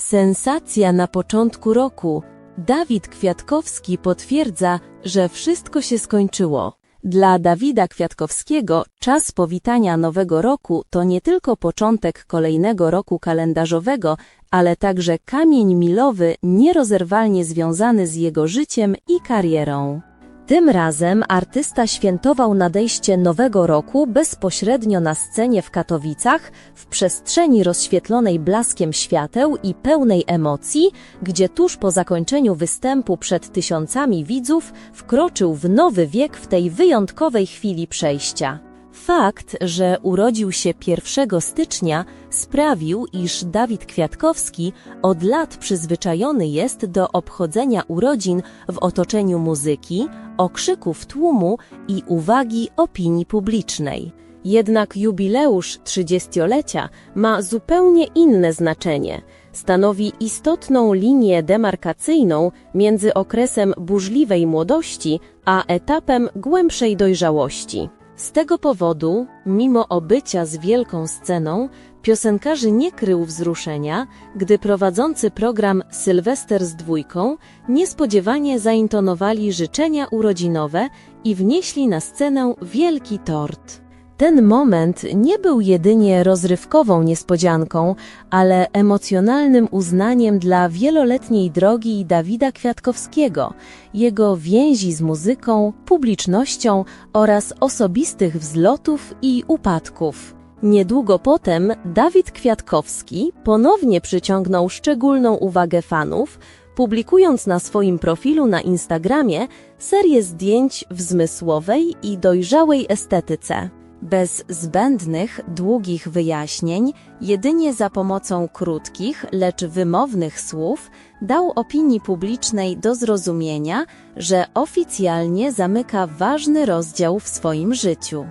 Sensacja na początku roku. Dawid Kwiatkowski potwierdza, że wszystko się skończyło. Dla Dawida Kwiatkowskiego czas powitania nowego roku to nie tylko początek kolejnego roku kalendarzowego, ale także kamień milowy nierozerwalnie związany z jego życiem i karierą. Tym razem artysta świętował nadejście nowego roku bezpośrednio na scenie w Katowicach, w przestrzeni rozświetlonej blaskiem świateł i pełnej emocji, gdzie tuż po zakończeniu występu przed tysiącami widzów wkroczył w nowy wiek w tej wyjątkowej chwili przejścia. Fakt, że urodził się 1 stycznia, sprawił, iż Dawid Kwiatkowski od lat przyzwyczajony jest do obchodzenia urodzin w otoczeniu muzyki, okrzyków tłumu i uwagi opinii publicznej. Jednak jubileusz trzydziestolecia ma zupełnie inne znaczenie. Stanowi istotną linię demarkacyjną między okresem burzliwej młodości a etapem głębszej dojrzałości. Z tego powodu, mimo obycia z wielką sceną, piosenkarzy nie krył wzruszenia, gdy prowadzący program Sylwester z dwójką niespodziewanie zaintonowali życzenia urodzinowe i wnieśli na scenę wielki tort. Ten moment nie był jedynie rozrywkową niespodzianką, ale emocjonalnym uznaniem dla wieloletniej drogi Dawida Kwiatkowskiego, jego więzi z muzyką, publicznością oraz osobistych wzlotów i upadków. Niedługo potem Dawid Kwiatkowski ponownie przyciągnął szczególną uwagę fanów, publikując na swoim profilu na Instagramie serię zdjęć w zmysłowej i dojrzałej estetyce. Bez zbędnych, długich wyjaśnień, jedynie za pomocą krótkich, lecz wymownych słów, dał opinii publicznej do zrozumienia, że oficjalnie zamyka ważny rozdział w swoim życiu.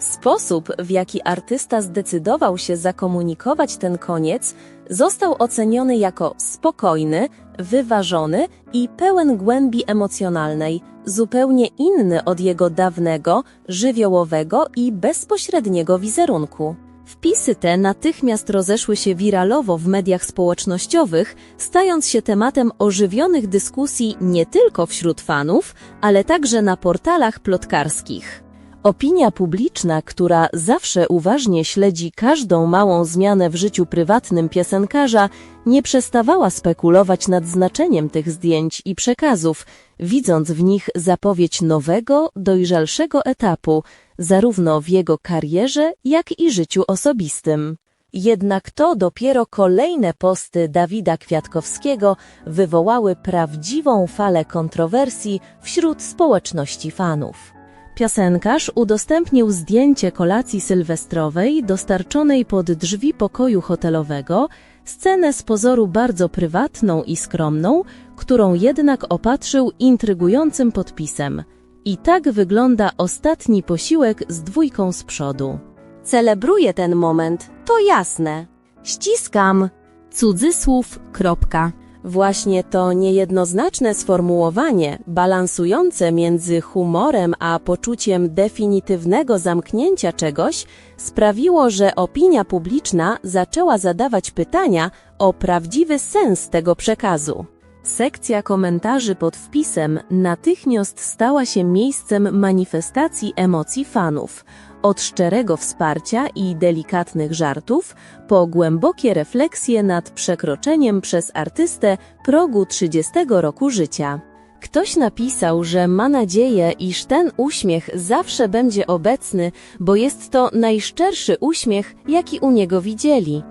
Sposób, w jaki artysta zdecydował się zakomunikować ten koniec, został oceniony jako spokojny, wyważony i pełen głębi emocjonalnej, zupełnie inny od jego dawnego, żywiołowego i bezpośredniego wizerunku. Wpisy te natychmiast rozeszły się wiralowo w mediach społecznościowych, stając się tematem ożywionych dyskusji nie tylko wśród fanów, ale także na portalach plotkarskich. Opinia publiczna, która zawsze uważnie śledzi każdą małą zmianę w życiu prywatnym piosenkarza, nie przestawała spekulować nad znaczeniem tych zdjęć i przekazów, widząc w nich zapowiedź nowego, dojrzalszego etapu, zarówno w jego karierze, jak i życiu osobistym. Jednak to dopiero kolejne posty Dawida Kwiatkowskiego wywołały prawdziwą falę kontrowersji wśród społeczności fanów. Piosenkarz udostępnił zdjęcie kolacji sylwestrowej dostarczonej pod drzwi pokoju hotelowego, scenę z pozoru bardzo prywatną i skromną, którą jednak opatrzył intrygującym podpisem. I tak wygląda ostatni posiłek z dwójką z przodu. Celebruję ten moment, to jasne. Ściskam. Cudzysłów. Kropka. Właśnie to niejednoznaczne sformułowanie, balansujące między humorem a poczuciem definitywnego zamknięcia czegoś, sprawiło, że opinia publiczna zaczęła zadawać pytania o prawdziwy sens tego przekazu. Sekcja komentarzy pod wpisem natychmiast stała się miejscem manifestacji emocji fanów, od szczerego wsparcia i delikatnych żartów, po głębokie refleksje nad przekroczeniem przez artystę progu 30 roku życia. Ktoś napisał, że ma nadzieję, iż ten uśmiech zawsze będzie obecny, bo jest to najszczerszy uśmiech, jaki u niego widzieli.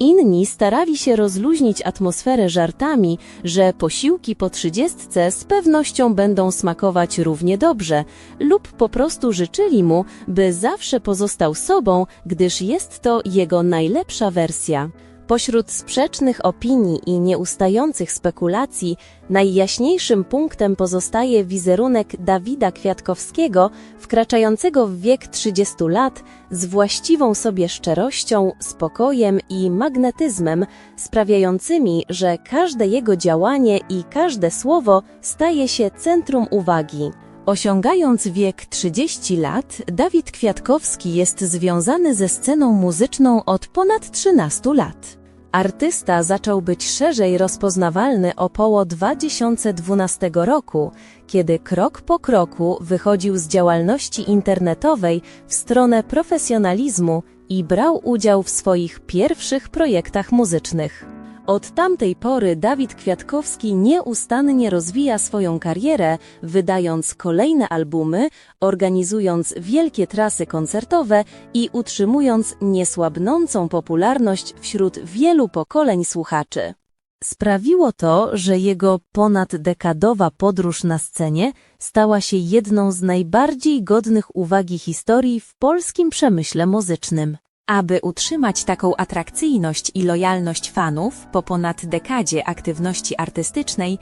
Inni starali się rozluźnić atmosferę żartami, że posiłki po trzydziestce z pewnością będą smakować równie dobrze, lub po prostu życzyli mu, by zawsze pozostał sobą, gdyż jest to jego najlepsza wersja. Pośród sprzecznych opinii i nieustających spekulacji, najjaśniejszym punktem pozostaje wizerunek Dawida Kwiatkowskiego, wkraczającego w wiek 30 lat, z właściwą sobie szczerością, spokojem i magnetyzmem, sprawiającymi, że każde jego działanie i każde słowo staje się centrum uwagi. Osiągając wiek 30 lat, Dawid Kwiatkowski jest związany ze sceną muzyczną od ponad 13 lat. Artysta zaczął być szerzej rozpoznawalny około 2012 roku, kiedy krok po kroku wychodził z działalności internetowej w stronę profesjonalizmu i brał udział w swoich pierwszych projektach muzycznych. Od tamtej pory Dawid Kwiatkowski nieustannie rozwija swoją karierę, wydając kolejne albumy, organizując wielkie trasy koncertowe i utrzymując niesłabnącą popularność wśród wielu pokoleń słuchaczy. Sprawiło to, że jego ponaddekadowa podróż na scenie stała się jedną z najbardziej godnych uwagi historii w polskim przemyśle muzycznym. Aby utrzymać taką atrakcyjność i lojalność fanów po ponad dekadzie aktywności artystycznej,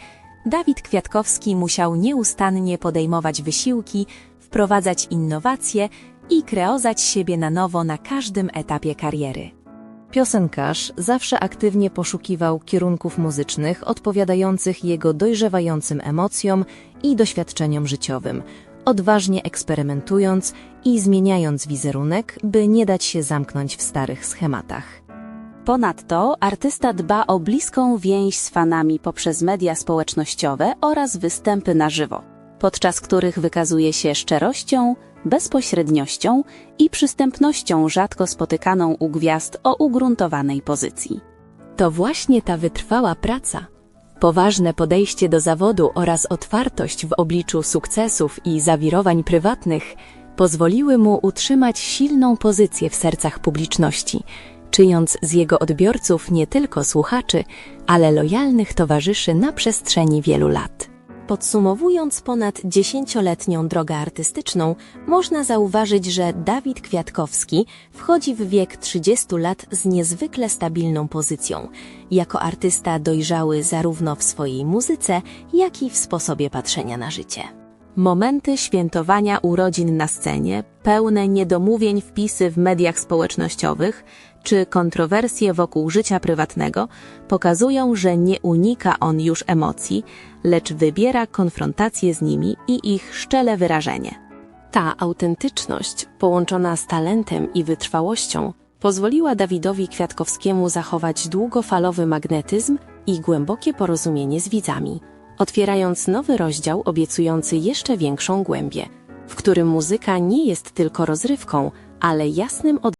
Dawid Kwiatkowski musiał nieustannie podejmować wysiłki, wprowadzać innowacje i kreować siebie na nowo na każdym etapie kariery. Piosenkarz zawsze aktywnie poszukiwał kierunków muzycznych odpowiadających jego dojrzewającym emocjom i doświadczeniom życiowym, odważnie eksperymentując i zmieniając wizerunek, by nie dać się zamknąć w starych schematach. Ponadto artysta dba o bliską więź z fanami poprzez media społecznościowe oraz występy na żywo, podczas których wykazuje się szczerością, bezpośredniością i przystępnością rzadko spotykaną u gwiazd o ugruntowanej pozycji. To właśnie ta wytrwała praca, poważne podejście do zawodu oraz otwartość w obliczu sukcesów i zawirowań prywatnych pozwoliły mu utrzymać silną pozycję w sercach publiczności, czyjąc z jego odbiorców nie tylko słuchaczy, ale lojalnych towarzyszy na przestrzeni wielu lat. Podsumowując ponad dziesięcioletnią drogę artystyczną, można zauważyć, że Dawid Kwiatkowski wchodzi w wiek 30 lat z niezwykle stabilną pozycją. Jako artysta dojrzały zarówno w swojej muzyce, jak i w sposobie patrzenia na życie. Momenty świętowania urodzin na scenie, pełne niedomówień wpisy w mediach społecznościowych czy kontrowersje wokół życia prywatnego pokazują, że nie unika on już emocji, lecz wybiera konfrontację z nimi i ich szczele wyrażenie. Ta autentyczność, połączona z talentem i wytrwałością, pozwoliła Dawidowi Kwiatkowskiemu zachować długofalowy magnetyzm i głębokie porozumienie z widzami, otwierając nowy rozdział obiecujący jeszcze większą głębię, w którym muzyka nie jest tylko rozrywką, ale jasnym od